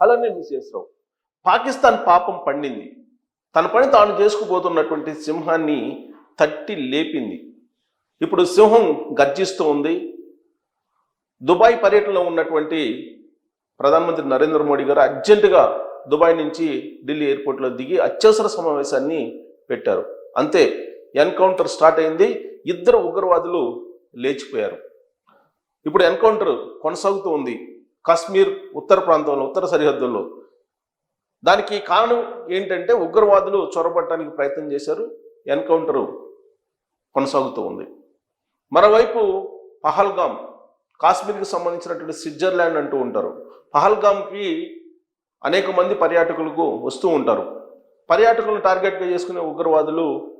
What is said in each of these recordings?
అలానే మిస్సెస్ రావు పాకిస్తాన్ పాపం పండింది. తన పని తాను చేసుకుపోతున్నటువంటి సింహాన్ని తట్టి లేపింది. ఇప్పుడు సింహం గర్జిస్తూ ఉంది. దుబాయ్ పర్యటనలో ఉన్నటువంటి ప్రధానమంత్రి నరేంద్ర మోడీ గారు అర్జెంటుగా దుబాయ్ నుంచి ఢిల్లీ ఎయిర్పోర్ట్లో దిగి అత్యవసర సమావేశాన్ని పెట్టారు. అంతే ఎన్కౌంటర్ స్టార్ట్ అయింది. ఇద్దరు ఉగ్రవాదులు లేచిపోయారు. ఇప్పుడు ఎన్కౌంటర్ కొనసాగుతూ ఉంది. కాశ్మీర్ ఉత్తర ప్రాంతంలో ఉత్తర సరిహద్దుల్లో. దానికి కారణం ఏంటంటే ఉగ్రవాదులు చొరబట్టడానికి ప్రయత్నం చేశారు ఎన్కౌంటరు కొనసాగుతూ ఉంది. మరోవైపు పహల్గామ్ కాశ్మీర్కి సంబంధించినటువంటి స్విట్జర్లాండ్ అంటూ ఉంటారు. పహల్గామ్కి అనేక మంది పర్యాటకులకు వస్తూ ఉంటారు. పర్యాటకులను టార్గెట్గా చేసుకునే ఉగ్రవాదులు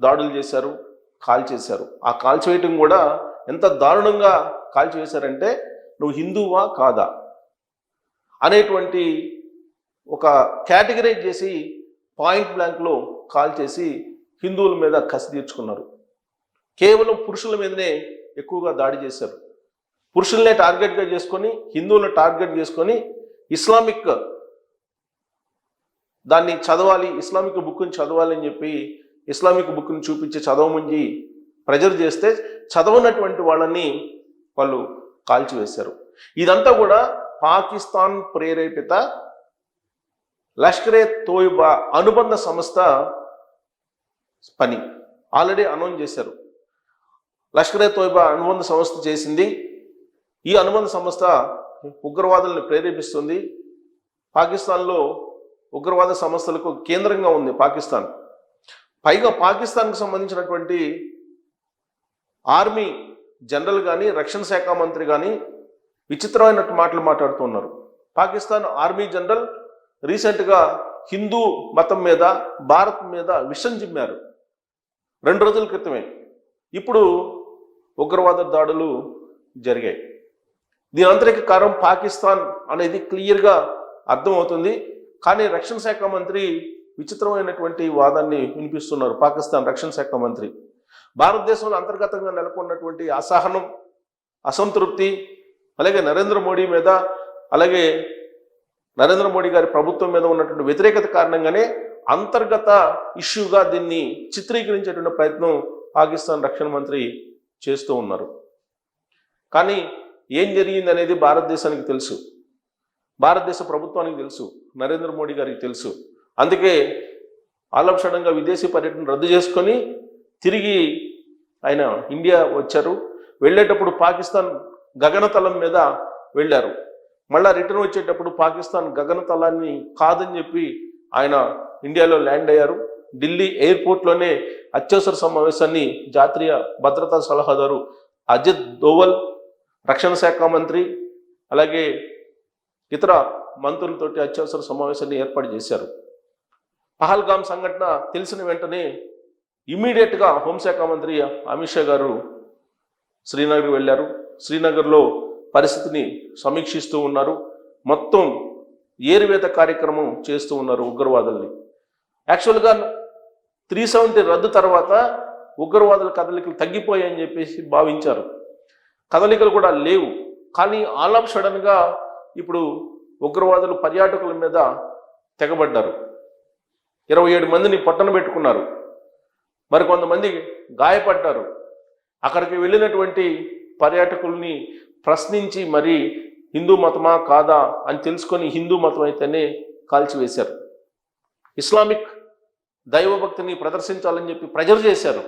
దాడులు చేశారు కాల్చేశారు. ఆ కాల్చివేయటం కూడా ఎంత దారుణంగా కాల్చివేశారంటే నువ్వు హిందువా కాదా? అనేటువంటి ఒక కేటగిరైజ్ చేసి పాయింట్ బ్లాంక్లో కాల్ చేసి హిందువుల మీద కసి తీర్చుకున్నారు. కేవలం పురుషుల మీదనే ఎక్కువగా దాడి చేశారు. పురుషుల్నే టార్గెట్గా చేసుకొని హిందువులను టార్గెట్ చేసుకొని ఇస్లామిక్ దాన్ని చదవాలి ఇస్లామిక్ బుక్ని చదవాలి అని చెప్పి ఇస్లామిక్ బుక్ని చూపించి చదవమని ప్రెజర్ చేస్తే చదవనటువంటి వాళ్ళని వాళ్ళు కాల్చివేశారు. ఇదంతా కూడా పాకిస్తాన్ ప్రేరేపిత లష్కరే తోయిబా అనుబంధ సంస్థ పని. ఆల్రెడీ అనౌన్స్ చేశారు. లష్కరే తోయిబా అనుబంధ సంస్థ చేసింది. ఈ అనుబంధ సంస్థ ఉగ్రవాదులను ప్రేరేపిస్తుంది. పాకిస్తాన్లో ఉగ్రవాద సంస్థలకు కేంద్రంగా ఉంది పాకిస్తాన్. పైగా పాకిస్తాన్కు సంబంధించినటువంటి ఆర్మీ జనరల్ కానీ రక్షణ శాఖ మంత్రి కానీ విచిత్రమైనట్టు మాటలు మాట్లాడుతున్నారు. పాకిస్తాన్ ఆర్మీ జనరల్ రీసెంట్గా హిందూ మతం మీద భారత్ మీద విషం చిమ్మారు. రెండు రోజుల క్రితమే. ఇప్పుడు ఉగ్రవాద దాడులు జరిగాయి. దీని అంతరిక కారణం పాకిస్తాన్ అనేది క్లియర్గా అర్థమవుతుంది. కానీ రక్షణ శాఖ మంత్రి విచిత్రమైనటువంటి వాదాన్ని వినిపిస్తున్నారు. పాకిస్తాన్ రక్షణ శాఖ మంత్రి. భారతదేశంలో అంతర్గతంగా నెలకొన్నటువంటి అసహనం అసంతృప్తి అలాగే నరేంద్ర మోడీ మీద అలాగే నరేంద్ర మోడీ గారి ప్రభుత్వం మీద ఉన్నటువంటి వ్యతిరేకత కారణంగానే అంతర్గత ఇష్యూగా దీన్ని చిత్రీకరించేటువంటి ప్రయత్నం పాకిస్తాన్ రక్షణ మంత్రి చేస్తూ ఉన్నారు. కానీ ఏం జరిగింది అనేది భారతదేశానికి తెలుసు. భారతదేశ ప్రభుత్వానికి తెలుసు. నరేంద్ర మోడీ గారికి తెలుసు. అందుకే ఆలక్షణంగా విదేశీ పర్యటన రద్దు చేసుకొని తిరిగి ఆయన ఇండియా వచ్చారు. వెళ్ళేటప్పుడు పాకిస్తాన్ గగనతలం మీద వెళ్ళారు. మళ్ళా రిటర్న్ వచ్చేటప్పుడు పాకిస్తాన్ గగనతలాన్ని కాదని చెప్పి ఆయన ఇండియాలో ల్యాండ్ అయ్యారు. ఢిల్లీ ఎయిర్పోర్ట్లోనే అత్యవసర సమావేశాన్ని జాతీయ భద్రతా సలహాదారు అజిత్ దోవల్ రక్షణ శాఖ మంత్రి అలాగే ఇతర మంత్రులతోటి అత్యవసర సమావేశాన్ని ఏర్పాటు చేశారు. పహల్గామ్ సంఘటన తెలిసిన వెంటనే ఇమ్మీడియట్గా హోంశాఖ మంత్రి అమిత్ షా గారు శ్రీనగర్ వెళ్ళారు. శ్రీనగర్లో పరిస్థితిని సమీక్షిస్తూ ఉన్నారు. మొత్తం ఏరువేత కార్యక్రమం చేస్తూ ఉన్నారు ఉగ్రవాదుల్ని. యాక్చువల్గా త్రీ సెవెంటీ రద్దు తర్వాత ఉగ్రవాదుల కదలికలు తగ్గిపోయాయని చెప్పేసి భావించారు. కదలికలు కూడా లేవు. కానీ ఆల్ ఆఫ్ సడన్గా ఇప్పుడు ఉగ్రవాదులు పర్యాటకుల మీద తెగబడ్డారు. ఇరవై ఏడు మందిని పట్టణ పెట్టుకున్నారు. మరి కొంతమంది గాయపడ్డారు. అక్కడికి వెళ్ళినటువంటి పర్యాటకుల్ని ప్రశ్నించి మరి హిందూ మతమా కాదా అని తెలుసుకొని హిందూ మతం అయితేనే కాల్చివేశారు. ఇస్లామిక్ దైవభక్తిని ప్రదర్శించాలని చెప్పి ప్రెజర్ చేశారు.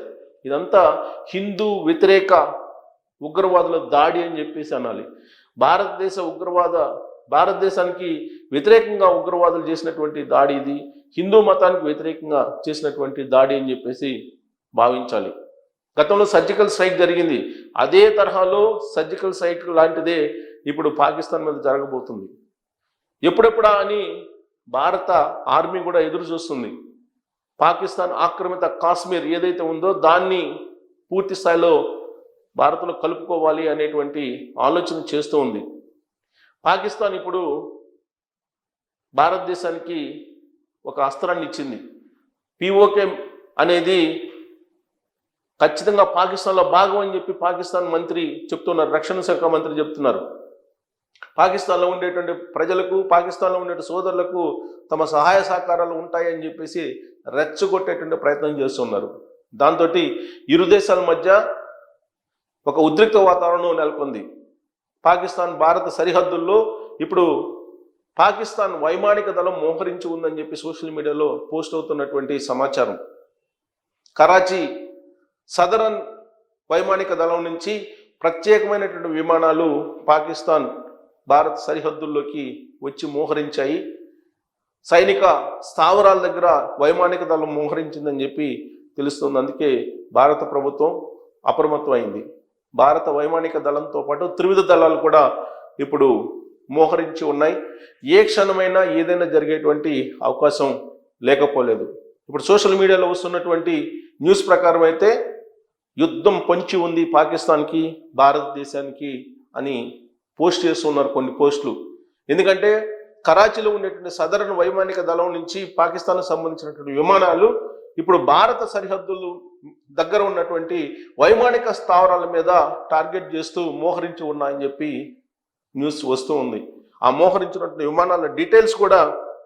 ఇదంతా హిందూ వ్యతిరేక ఉగ్రవాదుల దాడి అని చెప్పేసి అనాలి. భారతదేశ ఉగ్రవాద భారతదేశానికి వ్యతిరేకంగా ఉగ్రవాదులు చేసినటువంటి దాడి ఇది హిందూ మతానికి వ్యతిరేకంగా చేసినటువంటి దాడి అని చెప్పేసి భావించాలి. గతంలో సర్జికల్ స్ట్రైక్ జరిగింది. అదే తరహాలో సర్జికల్ స్ట్రైక్ లాంటిదే ఇప్పుడు పాకిస్తాన్ మీద జరగబోతుంది. ఎప్పుడెప్పుడా అని భారత ఆర్మీ కూడా ఎదురు చూస్తుంది. పాకిస్తాన్ ఆక్రమిత కాశ్మీర్ ఏదైతే ఉందో దాన్ని పూర్తి స్థాయిలో భారత్లో కలుపుకోవాలి అనేటువంటి ఆలోచన చేస్తూ ఉంది. పాకిస్తాన్ ఇప్పుడు భారతదేశానికి ఒక అస్త్రాన్ని ఇచ్చింది. పిఓకే అనేది ఖచ్చితంగా పాకిస్తాన్లో భాగం అని చెప్పి పాకిస్తాన్ మంత్రి చెప్తున్నారు రక్షణ శాఖ మంత్రి చెప్తున్నారు. పాకిస్తాన్లో ఉండేటువంటి ప్రజలకు పాకిస్తాన్లో ఉండే సోదరులకు తమ సహాయ సహకారాలు ఉంటాయని చెప్పేసి రెచ్చగొట్టేటువంటి ప్రయత్నం చేస్తున్నారు. దాంతో ఇరు దేశాల మధ్య ఒక ఉద్రిక్త వాతావరణం నెలకొంది. పాకిస్తాన్ భారత సరిహద్దుల్లో ఇప్పుడు పాకిస్తాన్ వైమానిక దళం మోహరించి ఉందని చెప్పి సోషల్ మీడియాలో పోస్ట్ అవుతున్నటువంటి సమాచారం. కరాచీ సదరన్ వైమానిక దళం నుంచి ప్రత్యేకమైనటువంటి విమానాలు పాకిస్తాన్ భారత్ సరిహద్దుల్లోకి వచ్చి మోహరించాయి. సైనిక స్థావరాల దగ్గర వైమానిక దళం మోహరించిందని చెప్పి తెలుస్తుంది. అందుకే భారత ప్రభుత్వం అప్రమత్తమైంది. భారత వైమానిక దళంతో పాటు త్రివిధ దళాలు కూడా ఇప్పుడు మోహరించి ఉన్నాయి. ఏ క్షణమైనా ఏదైనా జరిగేటువంటి అవకాశం లేకపోలేదు. ఇప్పుడు సోషల్ మీడియాలో వస్తున్నటువంటి న్యూస్ ప్రకారం అయితే యుద్ధం పొంచి ఉంది పాకిస్తాన్కి భారతదేశానికి అని పోస్ట్ చేస్తున్నారు కొన్ని పోస్టులు. ఎందుకంటే కరాచీలో ఉండేటువంటి సదరన్ వైమానిక దళం నుంచి పాకిస్తాన్కు సంబంధించినటువంటి విమానాలు ఇప్పుడు భారత సరిహద్దులు దగ్గర ఉన్నటువంటి వైమానిక స్థావరాల మీద టార్గెట్ చేస్తూ మోహరించి ఉన్నాయని చెప్పి న్యూస్ వస్తూ ఉంది. ఆ మోహరించినటువంటి విమానాల డీటెయిల్స్ కూడా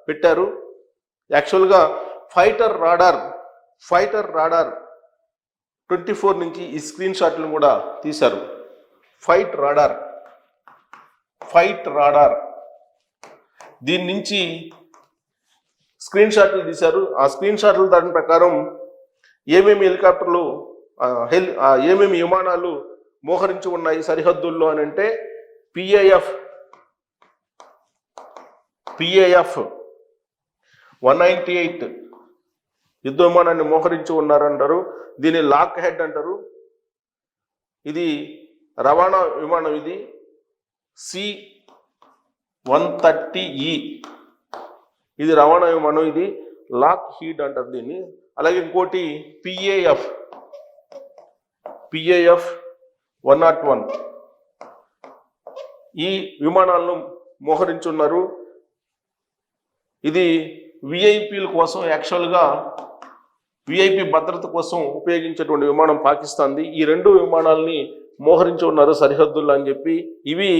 పెట్టారు. యాక్చువల్గా fighter radar fighter radar twenty four నుంచి ఈ స్క్రీన్ షాట్లను కూడా తీశారు. Fight radar. Fight radar. దీని నుంచి స్క్రీన్ షాట్లు తీశారు. ఆ స్క్రీన్ షాట్ల దాని ప్రకారం ఏమేమి హెలికాప్టర్లు హెలి ఏమేమి విమానాలు మోహరించి ఉన్నాయి సరిహద్దుల్లో అని అంటే PAF PAF one ninety eight యుద్ధ విమానాన్ని మోహరించి ఉన్నారంటారు. దీన్ని లాక్ హెడ్ అంటారు. ఇది రవాణా విమానం ఇది. సి వన్ థర్టీ ఈ. ఇది రవాణా విమానం ఇది. లాక్ హీడ్ అంటారు దీన్ని. అలాగే ఇంకోటి PAF PAF one naught one. ఈ విమానాలను మోహరించున్నారు ఇది విఐపీల కోసం యాక్చువల్గా విఐపి భద్రత కోసం ఉపయోగించేటువంటి విమానం పాకిస్తాన్ది. ఈ రెండు విమానాలని మోహరించి ఉన్నారు సరిహద్దుల్లో అని చెప్పి. ఇవి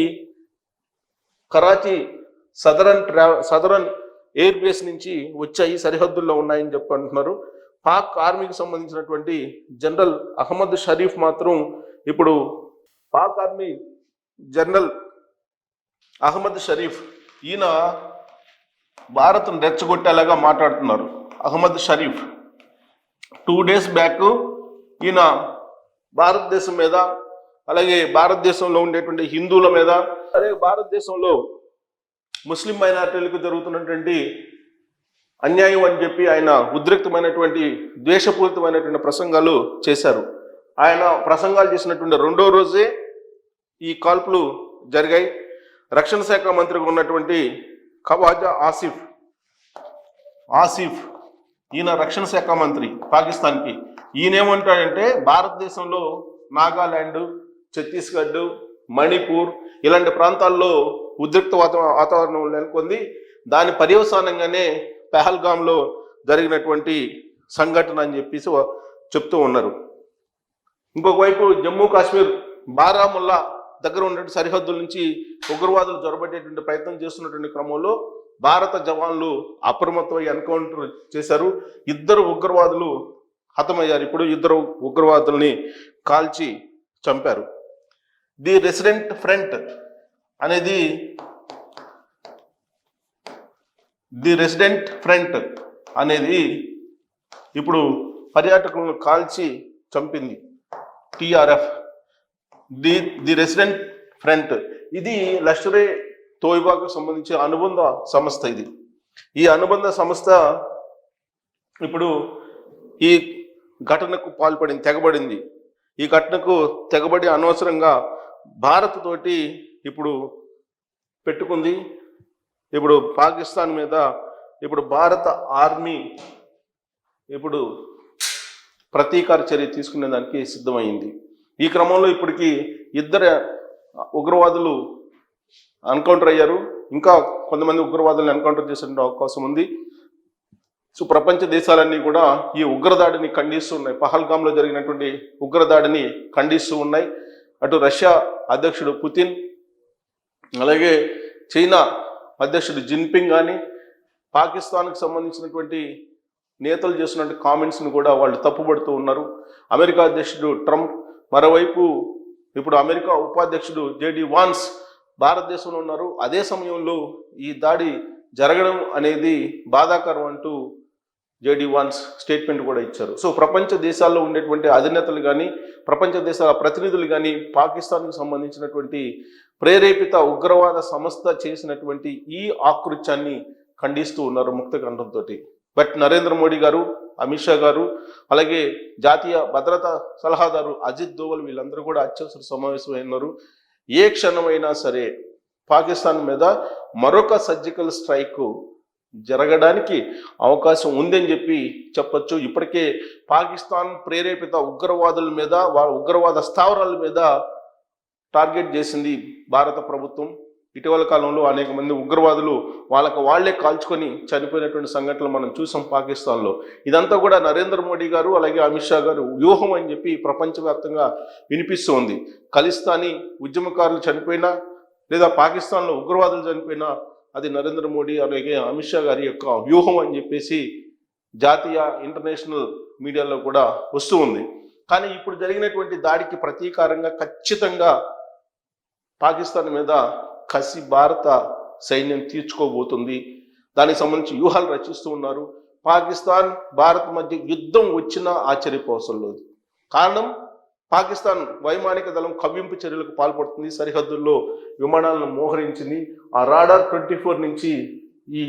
కరాచీ సదరన్ ట్రా సదరన్ ఎయిర్ బేస్ నుంచి వచ్చాయి సరిహద్దుల్లో ఉన్నాయని చెప్పి అంటున్నారు. పాక్ ఆర్మీకి సంబంధించినటువంటి జనరల్ అహ్మద్ షరీఫ్ మాత్రం ఇప్పుడు పాక్ ఆర్మీ జనరల్ అహ్మద్ షరీఫ్ ఈయన భారత్ను రెచ్చగొట్టేలాగా మాట్లాడుతున్నారు Ahmed Sharif. Two days back ఈయన భారతదేశం మీద అలాగే భారతదేశంలో ఉండేటువంటి హిందువుల మీద అలాగే భారతదేశంలో ముస్లిం మైనార్టీలకు జరుగుతున్నటువంటి అన్యాయం అని చెప్పి ఆయన ఉద్రిక్తమైనటువంటి ద్వేషపూరితమైనటువంటి ప్రసంగాలు చేశారు. ఆయన ప్రసంగాలు చేసినటువంటి రెండో రోజే ఈ కాల్పులు జరిగాయి. రక్షణ శాఖ మంత్రిగా ఉన్నటువంటి ఖవాజా ఆసిఫ్ ఆసిఫ్ ఈయన రక్షణ శాఖ మంత్రి పాకిస్తాన్కి. ఈయన ఏమంటాడంటే భారతదేశంలో నాగాలాండ్ ఛత్తీస్గఢ్ మణిపూర్ ఇలాంటి ప్రాంతాల్లో ఉద్రిక్త వాతావరణం నెలకొంది. దాని పర్యవసానంగానే పెహల్గామ్లో జరిగినటువంటి సంఘటన అని చెప్పేసి చెప్తూ ఉన్నారు. ఇంకొక వైపు జమ్మూ కాశ్మీర్ బారాముల్లా దగ్గర ఉన్నటువంటి సరిహద్దుల నుంచి ఉగ్రవాదులు జొరబట్టేటువంటి ప్రయత్నం చేస్తున్నటువంటి క్రమంలో భారత జవాన్లు అప్రమత్తమై ఎన్కౌంటర్ చేశారు. ఇద్దరు ఉగ్రవాదులు హతమయ్యారు. ఇప్పుడు ఇద్దరు ఉగ్రవాదుల్ని కాల్చి చంపారు. ది రెసిడెంట్ ఫ్రంట్ అనేది ది రెసిడెంట్ ఫ్రంట్ అనేది ఇప్పుడు పర్యాటకులను కాల్చి చంపింది. TRF the the resident front. ఇది లష్కరే తోయిబాకు సంబంధించిన అనుబంధ సంస్థ ఇది. ఈ అనుబంధ సంస్థ ఇప్పుడు ఈ ఘటనకు పాల్పడింది తెగబడింది. ఈ ఘటనకు తెగబడి అనవసరంగా భారత్ తోటి ఇప్పుడు పెట్టుకుంది. ఇప్పుడు పాకిస్తాన్ మీద ఇప్పుడు భారత ఆర్మీ ఇప్పుడు ప్రతీకార చర్య తీసుకునే దానికి సిద్ధమైంది. ఈ క్రమంలో ఇప్పటికీ ఇద్దరు ఉగ్రవాదులు ఎన్కౌంటర్ అయ్యారు. ఇంకా కొంతమంది ఉగ్రవాదులను ఎన్కౌంటర్ చేసే అవకాశం ఉంది. సో ప్రపంచ దేశాలన్నీ కూడా ఈ ఉగ్రదాడిని ఖండిస్తూ ఉన్నాయి. పహల్గామ్లో జరిగినటువంటి ఉగ్రదాడిని ఖండిస్తూ ఉన్నాయి. అటు రష్యా అధ్యక్షుడు పుతిన్ అలాగే చైనా అధ్యక్షుడు జిన్పింగ్ కానీ పాకిస్తాన్కి సంబంధించినటువంటి నేతలు చేస్తున్న కామెంట్స్ని కూడా వాళ్ళు తప్పుపడుతూ ఉన్నారు. అమెరికా అధ్యక్షుడు ట్రంప్ మరోవైపు ఇప్పుడు అమెరికా ఉపాధ్యక్షుడు జేడి వాన్స్ భారతదేశంలో ఉన్నారు. అదే సమయంలో ఈ దాడి జరగడం అనేది బాధాకరం అంటూ జేడి వన్స్ స్టేట్మెంట్ కూడా ఇచ్చారు. సో ప్రపంచ దేశాల్లో ఉండేటువంటి అధినేతలు కానీ ప్రపంచ దేశాల ప్రతినిధులు కానీ పాకిస్తాన్కి సంబంధించినటువంటి ప్రేరేపిత ఉగ్రవాద సంస్థ చేసినటువంటి ఈ ఆకృత్యాన్ని ఖండిస్తూ ఉన్నారు ముక్త కంఠంతో బట్ నరేంద్ర మోడీ గారు అమిత్ షా గారు అలాగే జాతీయ భద్రతా సలహాదారు అజిత్ దోవల్ వీళ్ళందరూ కూడా అత్యవసర సమావేశమైనారు ఏ క్షణమైనా సరే పాకిస్తాన్ మీద మరొక సర్జికల్ స్ట్రైక్ జరగడానికి అవకాశం ఉందని చెప్పి చెప్పచ్చు. ఇప్పటికే పాకిస్తాన్ ప్రేరేపిత ఉగ్రవాదుల మీద వా ఉగ్రవాద స్థావరాల మీద టార్గెట్ చేసింది భారత ప్రభుత్వం. ఇటీవల కాలంలో అనేక మంది ఉగ్రవాదులు వాళ్ళకు వాళ్ళే కాల్చుకొని చనిపోయినటువంటి సంఘటనలు మనం చూసాం పాకిస్తాన్లో. ఇదంతా కూడా నరేంద్ర మోడీ గారు అలాగే అమిత్ షా గారు వ్యూహం అని చెప్పి ప్రపంచవ్యాప్తంగా వినిపిస్తూ ఉంది. ఖలిస్తానీ ఉద్యమకారులు చనిపోయినా లేదా పాకిస్తాన్లో ఉగ్రవాదులు చనిపోయినా అది నరేంద్ర మోడీ అలాగే అమిత్ షా గారి యొక్క వ్యూహం అని చెప్పేసి జాతీయ ఇంటర్నేషనల్ మీడియాలో కూడా వస్తూ ఉంది. కానీ ఇప్పుడు జరిగినటువంటి దాడికి ప్రతీకారంగా ఖచ్చితంగా పాకిస్తాన్ మీద కసి భారత సైన్యం తీర్చుకోబోతుంది. దానికి సంబంధించి వ్యూహాలు రచిస్తూ ఉన్నారు. పాకిస్తాన్ భారత్ మధ్య యుద్ధం వచ్చినా ఆశ్చర్యపోవసం లేదు కారణం పాకిస్తాన్ వైమానిక దళం కవ్వింపు చర్యలకు పాల్పడుతుంది. సరిహద్దుల్లో విమానాలను మోహరించింది. ఆ రాడార్ ట్వంటీ ఫోర్ నుంచి ఈ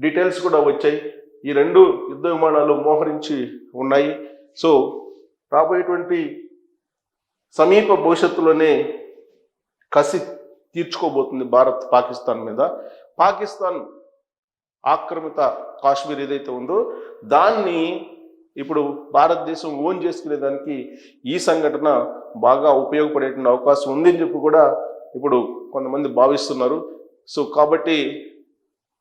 డీటెయిల్స్ కూడా వచ్చాయి. ఈ రెండు యుద్ధ విమానాలు మోహరించి ఉన్నాయి. సో రాబోయేటువంటి సమీప భవిష్యత్తులోనే కసి తీర్చుకోబోతుంది భారత్ పాకిస్తాన్ మీద. పాకిస్తాన్ ఆక్రమిత కాశ్మీర్ ఏదైతే ఉందో దాన్ని ఇప్పుడు భారతదేశం ఓన్ చేసుకునే దానికి ఈ సంఘటన బాగా ఉపయోగపడేటువంటి అవకాశం ఉందని చెప్పి కూడా ఇప్పుడు కొంతమంది భావిస్తున్నారు. సో కాబట్టి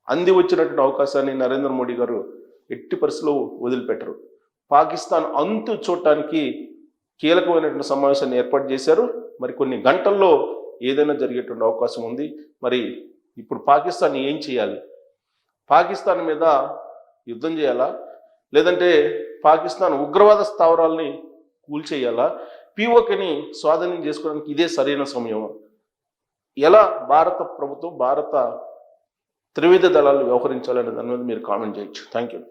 అంది వచ్చినటువంటి అవకాశాన్ని నరేంద్ర మోడీ గారు ఎట్టి పరిస్థితులు వదిలిపెట్టరు. పాకిస్తాన్ అంతు చూడటానికి కీలకమైనటువంటి సమావేశాన్ని ఏర్పాటు చేశారు. మరి కొన్ని గంటల్లో ఏదైనా జరిగేటువంటి అవకాశం ఉంది. మరి ఇప్పుడు పాకిస్తాన్ ఏం చేయాలి? పాకిస్తాన్ మీద యుద్ధం చేయాలా? లేదంటే పాకిస్తాన్ ఉగ్రవాద స్థావరాల్ని కూల్చేయాలా? పిఓకేని స్వాధీనం చేసుకోవడానికి ఇదే సరైన సమయం. ఎలా భారత ప్రభుత్వం భారత త్రివిధ దళాలు వ్యవహరించాలనే దాని మీద మీరు కామెంట్ చేయొచ్చు. Thank you